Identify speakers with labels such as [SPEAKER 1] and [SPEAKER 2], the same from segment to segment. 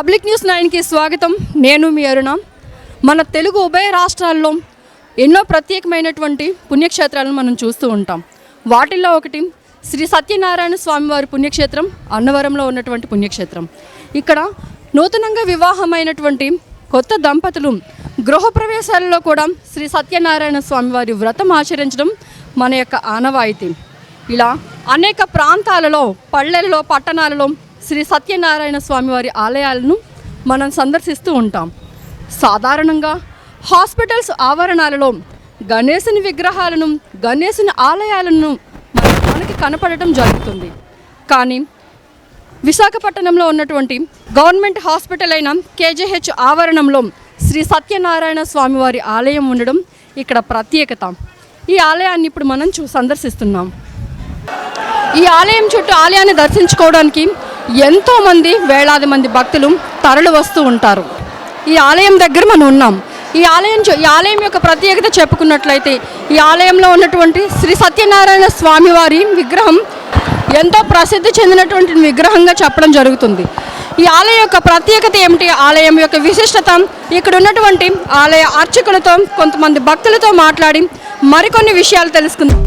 [SPEAKER 1] Public news నైన్కి స్వాగతం. నేను మీ అరుణ. మన తెలుగు ఉభయ రాష్ట్రాల్లో ఎన్నో ప్రత్యేకమైనటువంటి పుణ్యక్షేత్రాలను మనం చూస్తూ ఉంటాం. వాటిల్లో ఒకటి శ్రీ సత్యనారాయణ స్వామివారి పుణ్యక్షేత్రం అన్నవరంలో ఉన్నటువంటి పుణ్యక్షేత్రం. ఇక్కడ నూతనంగా వివాహమైనటువంటి కొత్త దంపతులు గృహప్రవేశాలలో కూడా శ్రీ సత్యనారాయణ స్వామివారి వ్రతం ఆచరించడం మన యొక్క ఆనవాయితీ. ఇలా అనేక ప్రాంతాలలో పల్లెలలో పట్టణాలలో శ్రీ సత్యనారాయణ స్వామివారి ఆలయాలను మనం సందర్శిస్తూ ఉంటాం. సాధారణంగా హాస్పిటల్స్ ఆవరణాలలో గణేశుని విగ్రహాలను గణేశుని ఆలయాలను మనకి కనపడటం జరుగుతుంది. కానీ విశాఖపట్నంలో ఉన్నటువంటి గవర్నమెంట్ హాస్పిటల్ అయిన కేజీహెచ్ ఆవరణంలో శ్రీ సత్యనారాయణ స్వామివారి ఆలయం ఉండడం ఇక్కడ ప్రత్యేకత. ఈ ఆలయాన్ని ఇప్పుడు మనం చూ సందర్శిస్తున్నాం. ఈ ఆలయం చుట్టూ ఆలయాన్ని దర్శించుకోవడానికి ఎంతోమంది వేలాది మంది భక్తులు తరలి వస్తూ ఉంటారు. ఈ ఆలయం దగ్గర మనం ఉన్నాం. ఈ ఆలయం ఈ ఆలయం యొక్క ప్రత్యేకత చెప్పుకున్నట్లయితే ఈ ఆలయంలో ఉన్నటువంటి శ్రీ సత్యనారాయణ స్వామివారి విగ్రహం ఎంతో ప్రసిద్ధి చెందినటువంటి విగ్రహంగా చెప్పడం జరుగుతుంది. ఈ ఆలయం యొక్క ప్రత్యేకత ఏమిటి? ఆలయం యొక్క విశిష్టత ఇక్కడ ఉన్నటువంటి ఆలయ అర్చకులతో కొంతమంది భక్తులతో మాట్లాడి మరికొన్ని విషయాలు తెలుసుకుందాం.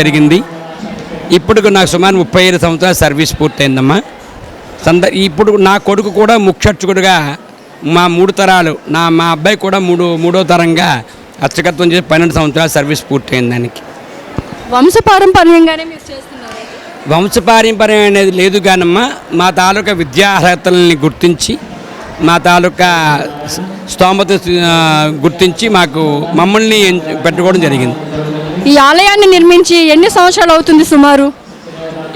[SPEAKER 2] జరిగింది. ఇప్పుడు నాకు సుమారు ముప్పై ఐదు సంవత్సరాల సర్వీస్ పూర్తయిందమ్మా. సంద ఇప్పుడు నా కొడుకు కూడా ముఖ్యర్చకుడుగా మా మూడు తరాలు నా మా అబ్బాయి కూడా మూడు మూడో తరంగా అర్చకత్వం చేసి పన్నెండు సంవత్సరాల సర్వీస్ పూర్తయింది దానికి.
[SPEAKER 1] వంశపారంపర్యంగానే
[SPEAKER 2] వంశపారంపర్యం అనేది లేదు కానమ్మా మా తాలూకా విద్యా అర్హతల్ని గుర్తించి మా తాలూకా స్తోమత గుర్తించి మాకు మమ్మల్ని పెట్టుకోవడం జరిగింది.
[SPEAKER 1] ఈ ఆలయాన్ని నిర్మించి ఎన్ని సంవత్సరాలు అవుతుంది సుమారు?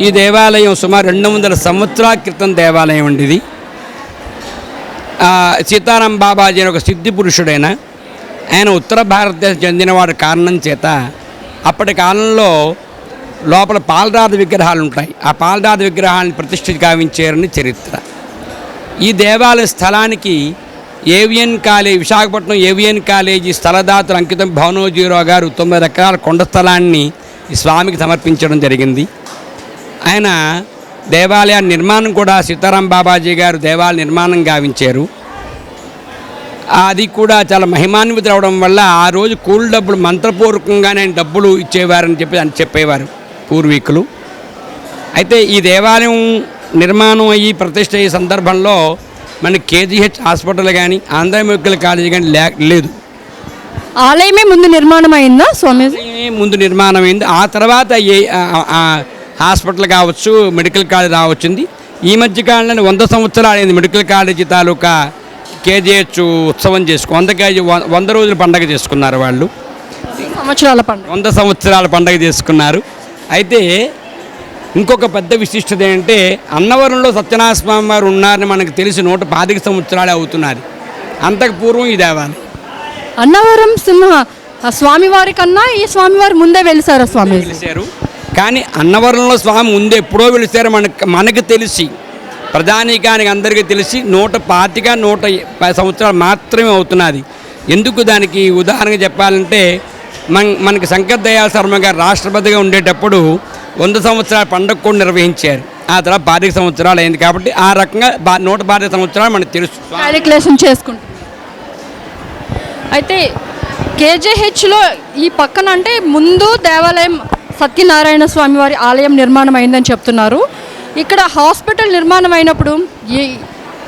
[SPEAKER 2] ఈ దేవాలయం సుమారు రెండు వందల సంవత్సరాల క్రితం దేవాలయం అండి ఇది. సీతారాం బాబాజీ అని ఒక సిద్ధి పురుషుడైన ఆయన ఉత్తర భారతదేశం చెందినవాడు కారణం చేత అప్పటి కాలంలో లోపల పాలరాధ విగ్రహాలు ఉంటాయి. ఆ పాలరాతి విగ్రహాలను ప్రతిష్ఠ గావించారని చరిత్ర. ఈ దేవాలయ స్థలానికి AVN college Visakhapatnam AVN college స్థలదాతలు అంకితం భవనోజీరావు గారు తొమ్మిది ఎకరాల కొండ స్థలాన్ని ఈ స్వామికి సమర్పించడం జరిగింది. ఆయన దేవాలయ నిర్మాణం కూడా సీతారాం బాబాజీ గారు దేవాలయ నిర్మాణం గావించారు. అది కూడా చాలా మహిమాన్వితులు అవడం వల్ల ఆ రోజు కూల్ డబ్బులు మంత్రపూర్వకంగానే ఆయన డబ్బులు ఇచ్చేవారని చెప్పి అని చెప్పేవారు పూర్వీకులు. అయితే ఈ దేవాలయం నిర్మాణం అయ్యి ప్రతిష్ట అయ్యే సందర్భంలో మనకి కేజీహెచ్ హాస్పిటల్ కానీ ఆంధ్ర మెడికల్ కాలేజీ కానీ లే లేదు.
[SPEAKER 1] ఆలయమే ముందు నిర్మాణం అయిందా స్వామి
[SPEAKER 2] ముందు నిర్మాణం అయింది ఆ తర్వాత ఏ హాస్పిటల్ కావచ్చు మెడికల్ కాలేజ్ రావచ్చింది. ఈ మధ్య కాలంలో వంద సంవత్సరాలు అయింది మెడికల్ కాలేజీ తాలూకా కేజీహెచ్ ఉత్సవం చేసుకో వంద కేజీ వంద రోజుల పండగ చేసుకున్నారు వాళ్ళు.
[SPEAKER 1] సంవత్సరాల పండుగ.
[SPEAKER 2] వంద సంవత్సరాల పండగ చేసుకున్నారు. అయితే ఇంకొక పెద్ద విశిష్టత ఏంటంటే అన్నవరంలో సత్యనారాయణ స్వామి వారు ఉన్నారని మనకు తెలిసి నూట పాతిక సంవత్సరాలే అవుతున్నది అంతకు పూర్వం ఈ దేవాలయం.
[SPEAKER 1] అన్నవరం సింహ స్వామివారి కన్నా ఈ స్వామివారి ముందే వెలిసారా స్వామి.
[SPEAKER 2] పిలిచారు కానీ అన్నవరంలో స్వామి ముందు ఎప్పుడో వెళిచారు మనకి మనకు తెలిసి ప్రధానికానికి అందరికీ తెలిసి నూట పాతిక నూట పది సంవత్సరాలు మాత్రమే అవుతున్నది. ఎందుకు దానికి ఉదాహరణగా చెప్పాలంటే మన మనకి శంకర్ దయాళ శర్మ గారు రాష్ట్రపతిగా ఉండేటప్పుడు వంద సంవత్సరాల పండుగ కూడా నిర్వహించారు. ఆ తర్వాత పాతిక సంవత్సరాలు అయింది కాబట్టి ఆ రకంగా బా నూట పాతిక సంవత్సరాలు మనకు తెలుసు.
[SPEAKER 1] క్యాలిక్యులేషన్ చేసుకుంటుంది అయితే కేజేహెచ్లో ఈ పక్కన అంటే ముందు దేవాలయం సత్యనారాయణ స్వామి వారి ఆలయం నిర్మాణం అయిందని చెప్తున్నారు. ఇక్కడ హాస్పిటల్ నిర్మాణం అయినప్పుడు ఈ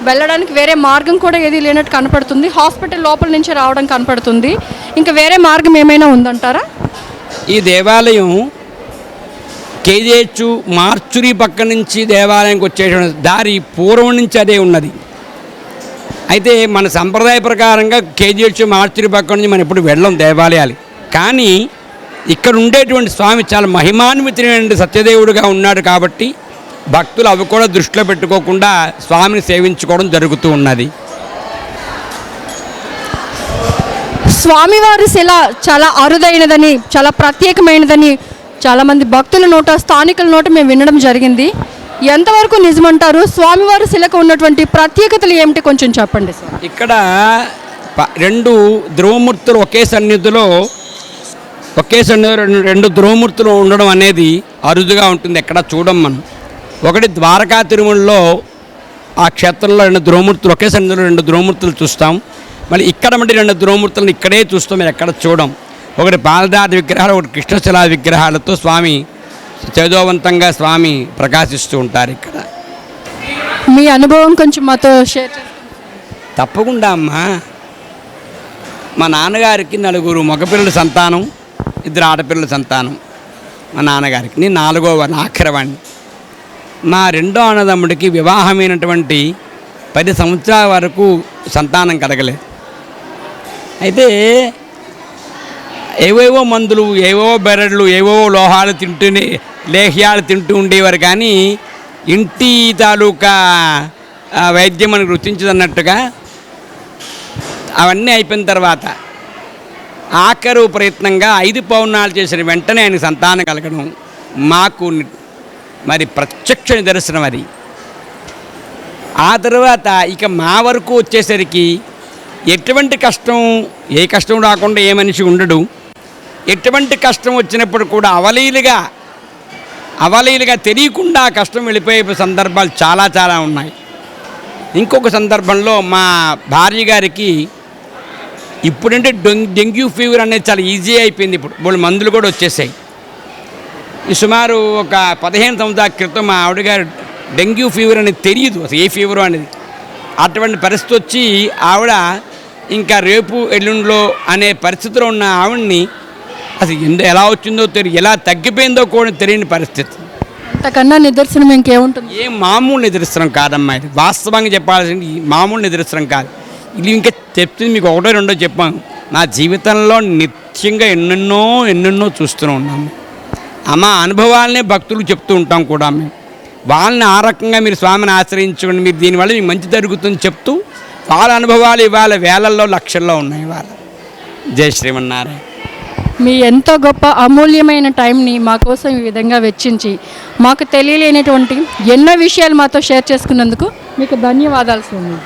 [SPEAKER 1] వెళ్ళడానికి వేరే మార్గం కూడా ఏది లేనట్టు కనపడుతుంది. హాస్పిటల్ లోపల నుంచి రావడం కనపడుతుంది. ఇంకా వేరే మార్గం ఏమైనా ఉందంటారా?
[SPEAKER 2] ఈ దేవాలయం కేదేచు మార్చురి పక్క నుంచి దేవాలయంకి వచ్చేటువంటి దారి పూర్వం నుంచి అదే ఉన్నది. అయితే మన సంప్రదాయ ప్రకారంగా కేజీహెచ్ మార్చురి పక్క నుంచి మనం ఎప్పుడు వెళ్ళం దేవాలయాలు. కానీ ఇక్కడ ఉండేటువంటి స్వామి చాలా మహిమాన్వితమైన సత్యదేవుడుగా ఉన్నాడు కాబట్టి భక్తులు అవి కూడా దృష్టిలో పెట్టుకోకుండా స్వామిని సేవించుకోవడం జరుగుతూ ఉన్నది.
[SPEAKER 1] స్వామివారి శిల చాలా అరుదైనదని చాలా ప్రత్యేకమైనదని చాలామంది భక్తుల నోట స్థానికుల నోట మేము వినడం జరిగింది. ఎంతవరకు నిజమంటారు? స్వామివారి శిలకు ఉన్నటువంటి ప్రత్యేకతలు ఏమిటి? కొంచెం చెప్పండి సార్.
[SPEAKER 2] ఇక్కడ రెండు ధ్రువమూర్తులు ఒకే సన్నిధిలో ఒకే సన్నిధిలో రెండు ధ్రువమూర్తులు ఉండడం అనేది అరుదుగా ఉంటుంది ఎక్కడ చూడం మనం. ఒకటి ద్వారకా తిరుమలలో ఆ క్షేత్రంలో రెండు ధ్రువమూర్తులు ఒకే సన్నిధిలో రెండు ధ్రువమూర్తులు చూస్తాం. మళ్ళీ ఇక్కడ మళ్ళీ రెండు ధ్రువమూర్తులను ఇక్కడే చూస్తాం మీరు ఎక్కడ చూడం. ఒకటి పాలదాది విగ్రహాలు ఒకటి కృష్ణశిలా విగ్రహాలతో స్వామి చేదోవంతంగా స్వామి ప్రకాశిస్తూ ఉంటారు ఇక్కడ.
[SPEAKER 1] మీ అనుభవం కొంచెం మాతో షేర్
[SPEAKER 2] తప్పకుండా అమ్మా. మా నాన్నగారికి నలుగురు మగపిల్లల సంతానం ఇద్దరు ఆడపిల్లల సంతానం. మా నాన్నగారికి. నేను నాలుగో ఆఖరివాడిని మా రెండో అన్నదమ్ముడికి వివాహమైనటువంటి పది సంవత్సరాల వరకు సంతానం కలగలేదు. అయితే ఏవేవో మందులు ఏవేవో బెరడ్లు ఏవేవో లోహాలు తింటూనే లేహ్యాలు తింటూ ఉండేవారు కానీ ఇంటి తాలూకా వైద్యం అని గుర్తించదన్నట్టుగా అవన్నీ అయిపోయిన తర్వాత ఆఖరు ప్రయత్నంగా ఐదు పౌర్ణాలు చేసిన వెంటనే ఆయన సంతానం కలగడం మాకు మరి ప్రత్యక్ష నిదర్శనం అది. ఆ తర్వాత ఇక మా వరకు వచ్చేసరికి ఎటువంటి కష్టం ఏ కష్టం రాకుండా ఏ మనిషి ఉండడు. ఎటువంటి కష్టం వచ్చినప్పుడు కూడా అవలీలుగా అవలీలుగా తెలియకుండా కష్టం వెళ్ళిపోయే సందర్భాలు చాలా చాలా ఉన్నాయి. ఇంకొక సందర్భంలో మా భార్య గారికి ఇప్పుడంటే డెంగ్యూ ఫీవర్ అనేది చాలా ఈజీ అయిపోయింది ఇప్పుడు. మూడు మందులు కూడా వచ్చేసాయి. సుమారు ఒక పదిహేను సంవత్సరాల క్రితం మా ఆవిడ గారు డెంగ్యూ ఫీవర్ అనేది తెలియదు అసలు ఏ ఫీవర్ అనేది. అటువంటి పరిస్థితి వచ్చి ఆవిడ ఇంకా రేపు ఎల్లుండిలో అనే పరిస్థితిలో ఉన్న ఆవిడ్ని అసలు ఎందు ఎలా వచ్చిందో తెలియదు ఎలా తగ్గిపోయిందో కూడా తెలియని పరిస్థితి.
[SPEAKER 1] అంతకన్నా నిదర్శనం ఇంకేముంటుంది?
[SPEAKER 2] ఏ మామూలు నిదర్శనం కాదమ్మా ఇది. వాస్తవంగా చెప్పాల్సింది మామూలు నిదర్శనం కాదు. ఇది ఇంకా చెప్తుంది మీకు ఒకటో రెండో చెప్పాను. నా జీవితంలో నిత్యంగా ఎన్నెన్నో ఎన్నెన్నో చూస్తూనే ఉన్నాము. అమ్మ అనుభవాలనే భక్తులు చెప్తూ ఉంటాం కూడా మేము. వాళ్ళని ఆ రకంగా మీరు స్వామిని ఆశ్రయించుకోండి మీరు దీనివల్ల మీకు మంచి జరుగుతుంది చెప్తూ వాళ్ళ అనుభవాలు ఇవాళ వేలల్లో లక్షల్లో ఉన్నాయి ఇవాళ. జై శ్రీమన్నారాయణ.
[SPEAKER 1] మీ ఎంతో గొప్ప అమూల్యమైన టైంని మా కోసం ఈ విధంగా వెచ్చించి మాకు తెలియలేనటువంటి ఎన్నో విషయాలు మాతో షేర్ చేసుకున్నందుకు మీకు ధన్యవాదాలు స్వామి.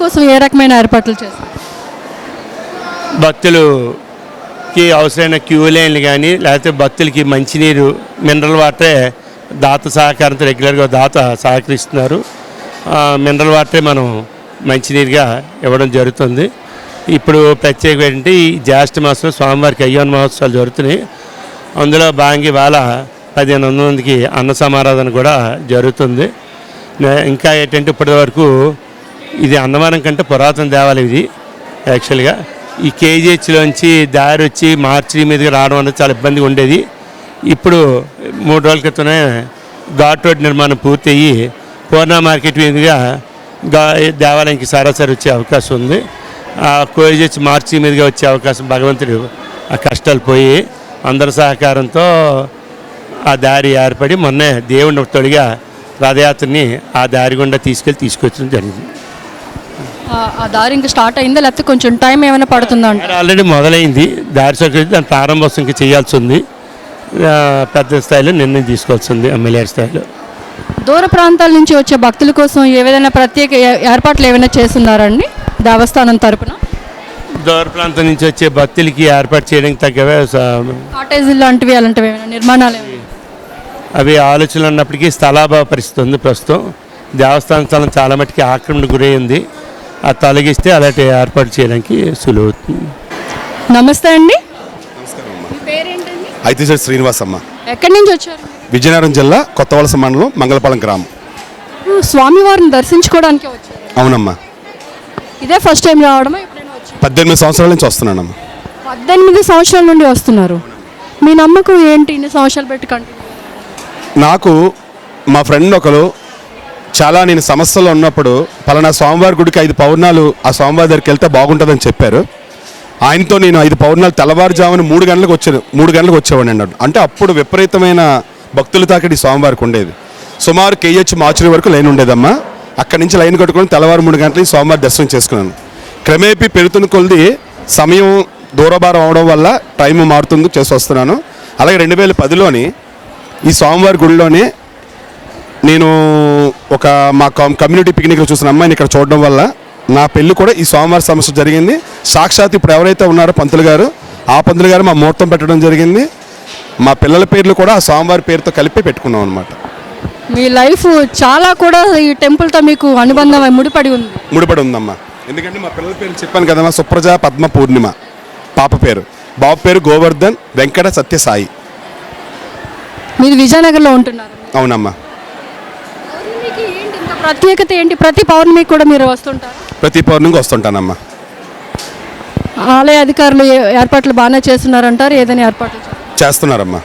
[SPEAKER 1] కోసం ఏ రకమైన ఏర్పాట్లు చేస్తారు
[SPEAKER 3] భక్తులకి అవసరమైన క్యూ లైన్లు కానీ లేకపోతే భక్తులకి మంచినీరు మినరల్ వాటరే దాత సహకారంతో రెగ్యులర్గా దాత సహకరిస్తున్నారు. మినరల్ వాటరే మనం మంచినీరుగా ఇవ్వడం జరుగుతుంది. ఇప్పుడు ప్రత్యేకం ఏంటంటే ఈ జ్యేష్ఠ మాసంలో స్వామివారికి అయ్యోన్ మహోత్సవాలు జరుగుతున్నాయి. అందులో భాగంగా ఇవాళ పదిహేను వందల మందికి అన్న సమారాధన కూడా జరుగుతుంది. ఇంకా ఏంటంటే ఇప్పటి వరకు ఇది అందమానం కంటే పురాతన దేవాలయం ఇది యాక్చువల్గా ఈ కేజీహెచ్లోంచి దారి వచ్చి మార్చి మీదకి రావడం అనేది చాలా ఇబ్బందిగా ఉండేది. ఇప్పుడు మూడు రోజుల క్రితమే ఘాట్ రోడ్ నిర్మాణం పూర్తయ్యి పూర్ణ మార్కెట్ మీదుగా గా దేవాలయానికి సరాసరి వచ్చే అవకాశం ఉంది. ఆ కోయిజెచ్చి మార్చి మీదుగా వచ్చే అవకాశం భగవంతుడు ఆ కష్టాలు పోయి అందరి సహకారంతో ఆ దారి ఏర్పడి మొన్నే దేవుని తొడిగా రథయాత్రని ఆ దారి గుండా తీసుకెళ్ళి తీసుకొచ్చడం జరిగింది.
[SPEAKER 1] ఆ- దారి ఇంకా స్టార్ట్ అయిందా? లేకపోతే కొంచెం టైం ఏమైనా పడుతుందా అంట?
[SPEAKER 3] ఆల్రెడీ మొదలైంది. దారి సౌకర్యం దాని ప్రారంభోత్సవం ఇంకా చేయాల్సి ఉంది పెద్ద స్థాయిలో నిర్ణయం తీసుకోవాల్సి ఉంది ఎమ్మెల్యే స్థాయిలో.
[SPEAKER 1] దూర ప్రాంతాల నుంచి వచ్చే భక్తుల కోసం ఏదైనా ప్రత్యేక ఏర్పాట్లు ఏమైనా చేస్తున్నారండి? దేవస్థానం తరపున?
[SPEAKER 3] దూర ప్రాంతం నుంచి వచ్చే భక్తులకి ఏర్పాటు చేయడానికి తగ్గవే
[SPEAKER 1] కాటేజీలు లాంటివి అలాంటివి ఏమైనా నిర్మాణాలు
[SPEAKER 3] అవి ఆలోచనలు ఉన్నప్పటికీ స్థలాభావ పరిస్థితి ఉంది ప్రస్తుతం. దేవస్థాన స్థలం చాలా మటుకి ఆక్రమణ గురైంది ఆ తొలగిస్తే అలాంటి ఏర్పాటు చేయడానికి సులువు అవుతుంది.
[SPEAKER 1] నమస్తే అండి.
[SPEAKER 4] నమస్కారం అమ్మ.
[SPEAKER 1] మీ పేరేంటండి?
[SPEAKER 4] అయితే సార్ శ్రీనివాస్ అమ్మ.
[SPEAKER 1] ఎక్కడి నుంచి వచ్చారు?
[SPEAKER 4] విజయనగరం జిల్లా కొత్తవలస మండలం మంగళపాలెం గ్రామం.
[SPEAKER 1] స్వామివారిని దర్శించుకోవడానికి వచ్చారు.
[SPEAKER 4] అవునమ్మా.
[SPEAKER 1] ఇదే ఫస్ట్ టైం రావడమా? ఎప్పుడైనా వచ్చారు?
[SPEAKER 4] పద్దెనిమిది సంవత్సరాల నుంచి వస్తున్నానమ్మా.
[SPEAKER 1] పద్దెనిమిది సంవత్సరాల నుండి వస్తున్నారు. మీ నమ్మకం ఏంటి? ఇన్ని సంవత్సరాలు పెట్టి కంటిన్యూ
[SPEAKER 4] నాకు మా ఫ్రెండ్ ఒకరు చాలా నేను సమస్యలో ఉన్నప్పుడు పలానా స్వామివారి గుడికి ఐదు పౌర్ణాలు ఆ స్వామివారి దగ్గరికి వెళ్తే బాగుంటుందని చెప్పారు. ఆయనతో నేను ఐదు పౌర్ణాలు తెల్లవారుజామున మూడు గంటలకు వచ్చాను మూడు గంటలకు వచ్చేవాడిని అన్నాడు. అంటే అప్పుడు విపరీతమైన భక్తుల తాకిడి స్వామివారికి ఉండేది. సుమారు కేహెచ్ మార్చురి వరకు లైన్ ఉండేదమ్మా. అక్కడి నుంచి లైన్ కట్టుకొని తెల్లవారు మూడు గంటలకి స్వామివారి దర్శనం చేసుకున్నాను. క్రమేపీ పెరుగుతున్న కొలిది సమయం దూరభారం అవడం వల్ల టైం మారుతుంది చేసి వస్తున్నాను. అలాగే రెండు వేల పదిలోని ఈ స్వామివారి గుడిలోనే నేను ఒక మా కమ్- కమ్యూనిటీ పిక్నిక్లో చూసిన అమ్మాయిని ఇక్కడ చూడడం వల్ల నా పెళ్ళి కూడా ఈ సోమవారం సమస్య జరిగింది. సాక్షాత్ ఇప్పుడు ఎవరైతే ఉన్నారో పంతులు గారు ఆ పంతులు గారు మా ముహూర్తం పెట్టడం జరిగింది. మా పిల్లల పేర్లు కూడా ఆ స్వామివారి పేరుతో కలిపి పెట్టుకున్నాం అనమాట
[SPEAKER 1] మీ లైఫ్ చాలా కూడా ఈ టెంపుల్తో మీకు అనుబంధం ముడిపడి ఉంది.
[SPEAKER 4] ముడిపడి ఉందమ్మా. ఎందుకంటే మా పిల్లల పేర్లు చెప్పాను కదమ్మా సుప్రజ పద్మ పూర్ణిమ. పాప పేరు. బాబు పేరు గోవర్ధన్ వెంకట సత్యసాయి.
[SPEAKER 1] మీరు విజయనగర్లో ఉంటున్నారు?
[SPEAKER 4] అవునమ్మా.
[SPEAKER 1] ప్రత్యేకత ఏంటి? ప్రతి పౌర్ణమికి కూడా మీరు వస్తుంటారు?
[SPEAKER 4] ప్రతి పౌర్ణమికి వస్తుంటానమ్మా.
[SPEAKER 1] ఆలయ అధికారులు ఏ- ఏర్పాట్లు బాగానే చేస్తున్నారంటారు? ఏదైనా ఏర్పాట్లు చేస్తున్నారు?
[SPEAKER 4] చేస్తున్నారమ్మా.